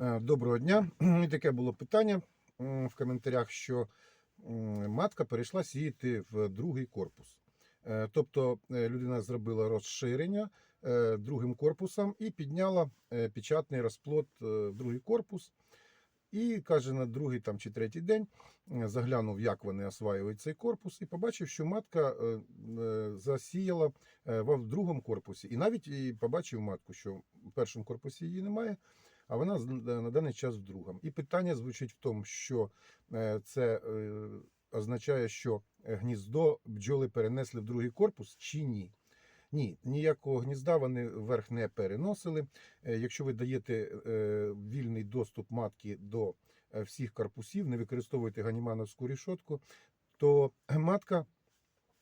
Е, Доброго дня. І таке було питання в коментарях, що матка перейшла сіяти в другий корпус. Е, Тобто е, людина зробила розширення другим корпусом і підняла печатний розплод в другий корпус. І каже, на другий там, чи третій день заглянув, як вони осваюють цей корпус, і побачив, що матка засіяла в другому корпусі. І навіть і побачив матку, що в першому корпусі її немає, а вона на даний час в другому. І питання звучить в тому, що е, це е, означає, що гніздо бджоли перенесли в другий корпус чи ні. Ні, ніякого гнізда вони вверх не переносили. Е, Якщо ви даєте е, вільний доступ матки до е, всіх корпусів, не використовуєте ганімановську рішотку, то матка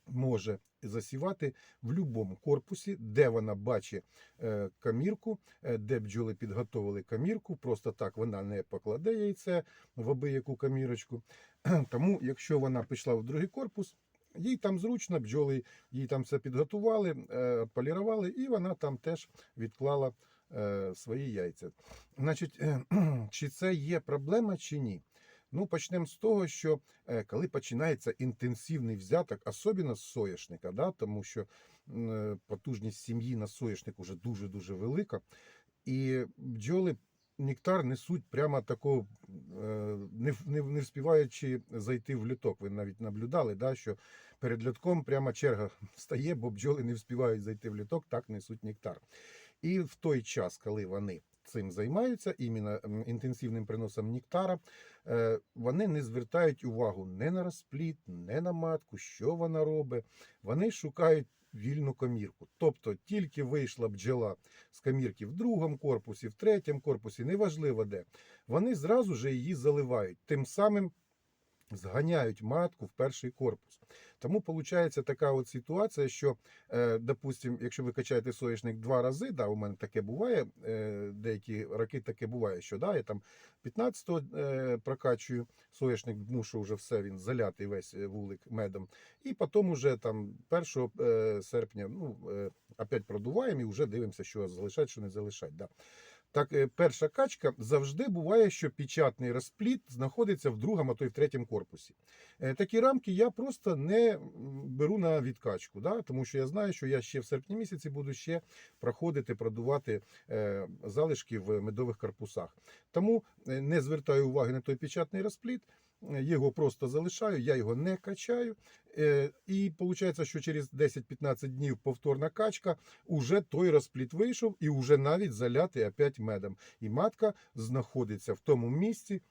може засівати в будь-якому корпусі, де вона бачить е, камірку, е, де бджоли підготовили камірку. Просто так вона не покладе яйце в абияку камірочку. Тому, якщо вона пішла в другий корпус, їй там зручно, бджоли їй там все підготували, е, полірували, і вона там теж відклала свої яйця. Значить, чи це є проблема, чи ні? Ну, почнемо з того, що е, коли починається інтенсивний взяток, особливо з соняшника, да, тому що е, потужність сім'ї на соняшник уже дуже-дуже велика, і бджоли нектар несуть прямо такого, е, не, не, не вспіваючи зайти в люток. Ви навіть наблюдали, да, що перед льотком прямо черга стає, бо бджоли не вспівають зайти в люток, так несуть нектар. І в той час, коли вони цим займаються, іменно інтенсивним приносом нектара, е, вони не звертають увагу не на розпліт, не на матку, що вона робить. Вони шукають вільну комірку. Тобто тільки вийшла бджола з комірки в другому корпусі, в третьому корпусі, неважливо де, вони зразу же її заливають. Тим самим зганяють матку в перший корпус. Тому виходить така от ситуація, що, е, допустим, якщо ви качаєте соняшник два рази, да, у мене таке буває, е, деякі роки таке буває, що да, я там 15-го е, прокачую соняшник, мушу вже все, він залятий весь вулик медом. І потім уже там 1 е, серпня, ну, опять продуваємо і вже дивимося, що залишать, що не залишать. Да. Так, е, перша качка завжди буває, що печатний розпліт знаходиться в другому, а то й в третьому корпусі. Е, Такі рамки я просто не беру на відкачку, да? тому що я знаю, що я ще в серпні місяці буду ще проходити, продувати е, залишки в медових корпусах. Тому не звертаю уваги на той печатний розпліт. Його просто залишаю, я його не качаю. Е, І виходить, що через 10-15 днів повторна качка, уже той розпліт вийшов і вже навіть залятий опять медом. І матка знаходиться в тому місці,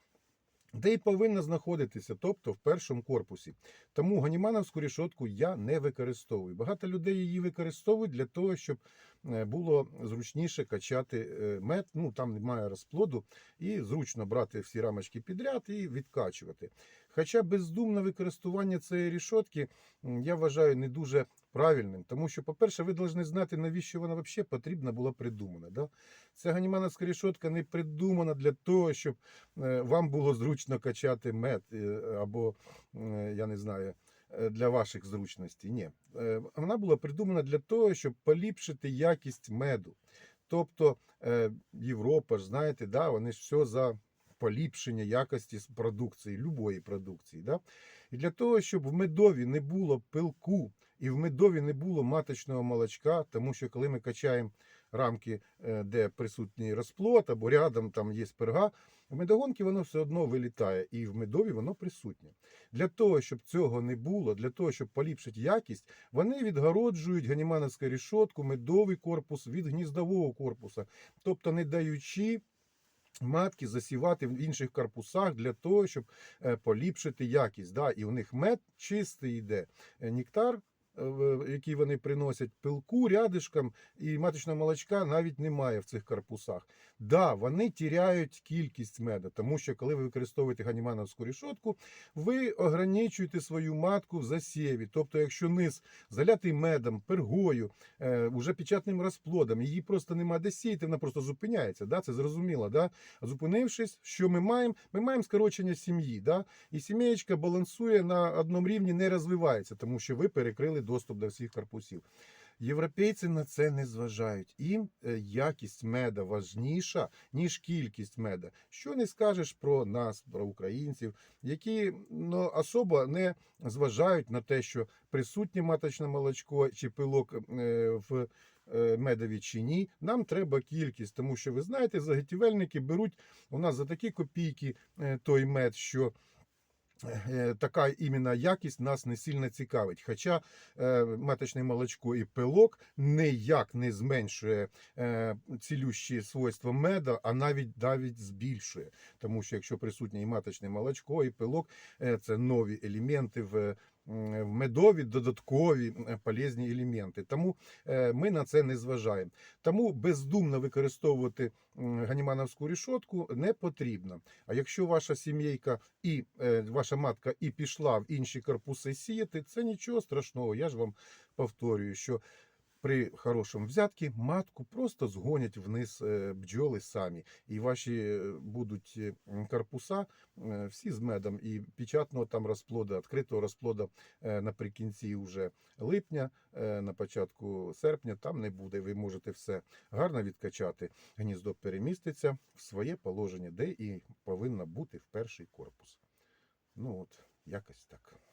де і повинна знаходитися, тобто в першому корпусі. Тому ганімановську рішотку я не використовую. Багато людей її використовують для того, щоб е, було зручніше качати е, мед. Ну там немає розплоду, і зручно брати всі рамочки підряд і відкачувати. Хоча бездумне використання цієї рішотки я вважаю не дуже правильним, тому що, по-перше, ви повинні знати, навіщо вона взагалі потрібна була придумана. Да? Ця ганімановська рішотка не придумана для того, щоб е, вам було зручно качати мед е, або, е, я не знаю, для ваших зручностей. Ні. Вона була придумана для того, щоб поліпшити якість меду. Тобто Європа ж, знаєте, да, вони ж все за поліпшення якості продукції, любої продукції. Да? І для того, щоб в медові не було пилку і в медові не було маточного молочка, тому що коли ми качаємо рамки, е, де присутній розплод або рядом там є перга, в медогонки воно все одно вилітає, і в медові воно присутнє. Для того, щоб цього не було, для того, щоб поліпшити якість, вони відгороджують ганімановську рішотку, медовий корпус від гніздового корпуса, тобто не даючи. Матки засівати в інших корпусах для того, щоб е, поліпшити якість. Да? І у них мед чистий йде. Е, Нектар, які в- який вони приносять, пилку рядишком і маточного молочка навіть немає в цих корпусах. Да, вони тіряють кількість меду, тому що коли ви використовуєте ганімановську рішотку, ви ограничуєте свою матку в засіві. Тобто, якщо низ залятий медом, пергою, е, уже печатним розплодом, її просто нема де сіяти, вона просто зупиняється. Да? Це зрозуміло. Да? Зупинившись, що ми маємо? Ми маємо скорочення сім'ї. Да? І сім'єчка балансує на одному рівні, не розвивається, тому що ви перекрили доступ до всіх корпусів. Європейці на це не зважають. Їм е, якість меда важніша, ніж кількість меда. Що не скажеш про нас, про українців, які ну, особо не зважають на те, що присутнє маточне молочко чи пилок е, в е, медові чи ні. Нам треба кількість, тому що ви знаєте, заготівельники беруть у нас за такі копійки той мед, що. Е, Така іменно якість нас не сильно цікавить. Хоча е, маточне молочко і пилок ніяк не зменшує е, цілющі свойства меда, а навіть навіть збільшує. Тому що якщо присутнє і маточне молочко, і пилок, е, це нові елементи в, в медові, додаткові е, полезні елементи. Тому е, ми на це не зважаємо. Тому бездумно використовувати ганімановську рішотку не потрібно. А якщо ваша сім'єйка і е, ваша матка і пішла в інші корпуси сіяти, це нічого страшного. Я ж вам повторюю, що при хорошому взятку матку просто згонять вниз е, бджоли самі, і ваші е, будуть е, корпуса всі з медом і печатного там розплоду, відкритого розплоду е, наприкінці вже липня, на початку серпня там не буде. Ви можете все гарно відкачати. Гніздо переміститься в своє положення, де і повинно бути в перший корпус. Ну от, якось так.